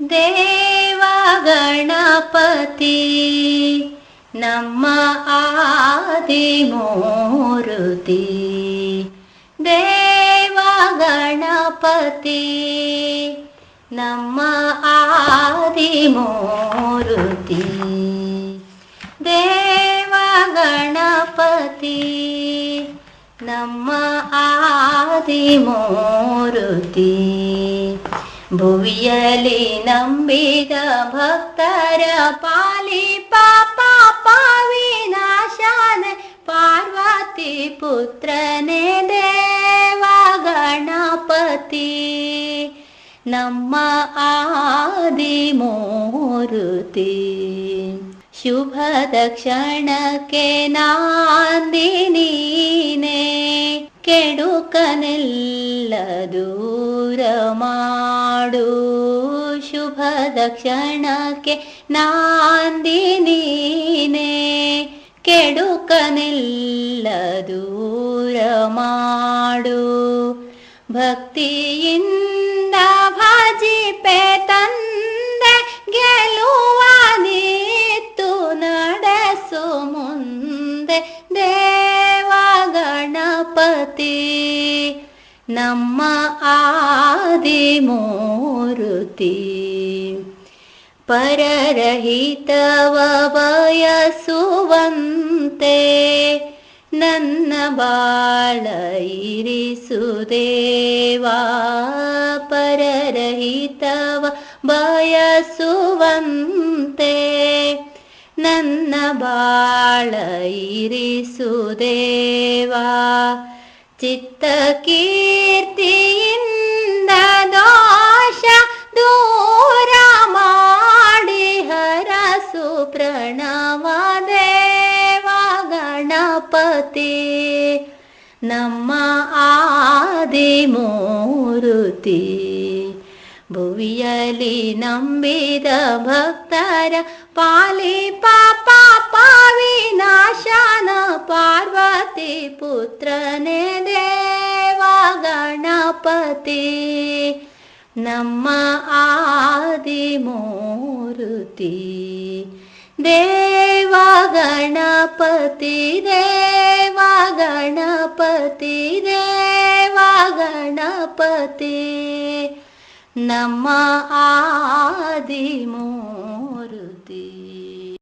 ದೇವ ಗಣಪತಿ ನಮ್ಮ ಆದಿಮೂರುತಿ ದೇವ ಗಣಪತಿ ನಮ್ಮ ಆದಿಮೂರುತಿ ದೇವ ಗಣಪತಿ ನಮ್ಮ ಆದಿಮೂರುತಿ ಭುವಿಯಲಿ ನಂಬಿದ ಭಕ್ತರ ಪಾಲಿ ಪಾಪ ವಿನಾಶನ ಪಾರ್ವತಿ ಪುತ್ರನೇ ದೇವ ಗಣಪತಿ ನಮ್ಮ ಆದಿಮೂರುತಿ ಶುಭದ ಕ್ಷಣಕ್ಕೆ ನಾಂದಿನೀನೇ ಕೆಡುಕನೆಲ್ಲ ದೂರ ಮಾಡು ಶುಭದ ದಕ್ಷಿಣಕ್ಕೆ ನಾಂದಿನೀನೇ ದೂರ ಮಾಡು. ಭಕ್ತಿಯಿಂದ ಭಜಿಪೆ ತಂದೆ ಗೆಲುವ ನೀತು ನಡೆಸು ಮುಂದೆ ದೇವ ಗಣಪತಿ. ನಮ್ಮ ಆದಿಮೂರುತಿ ಪರರಹಿತವ ಬಯಸುವಂತೆ ನನ್ನ ಬಾಳ ಇರಿಸುದೇವಾ ಪರರಹಿತವ ಬಯಸುವಂತೆ ನನ್ನ ಬಾಳ ಇರಿಸುದೇವಾ ಚಿತ್ತ ಕೀರ್ತಿಯಿಂದ ದೋಷ ದೂರ ಮಾಡಿ ಹರಸು ಪ್ರಣವ ದೇವ ಗಣಪತಿ ನಮ್ಮ ಆದಿಮೂರುತಿ ಭುವಿಯಲಿ ನಂಬಿದ ಭಕ್ತರ ಪಾಲಿ ಪಾಪ ವಿನಾಶನ ಪಾರ್ವತಿ ಪುತ್ರನೇ ದೇವ ಗಣಪತಿ ನಮ್ಮ ಆದಿಮೂರುತಿ ದೇವ ಗಣಪತಿ ದೇವ ಗಣಪತಿ ದೇವ ಗಣಪತಿ ನಮ್ಮ ಆದಿಮೂರುತಿ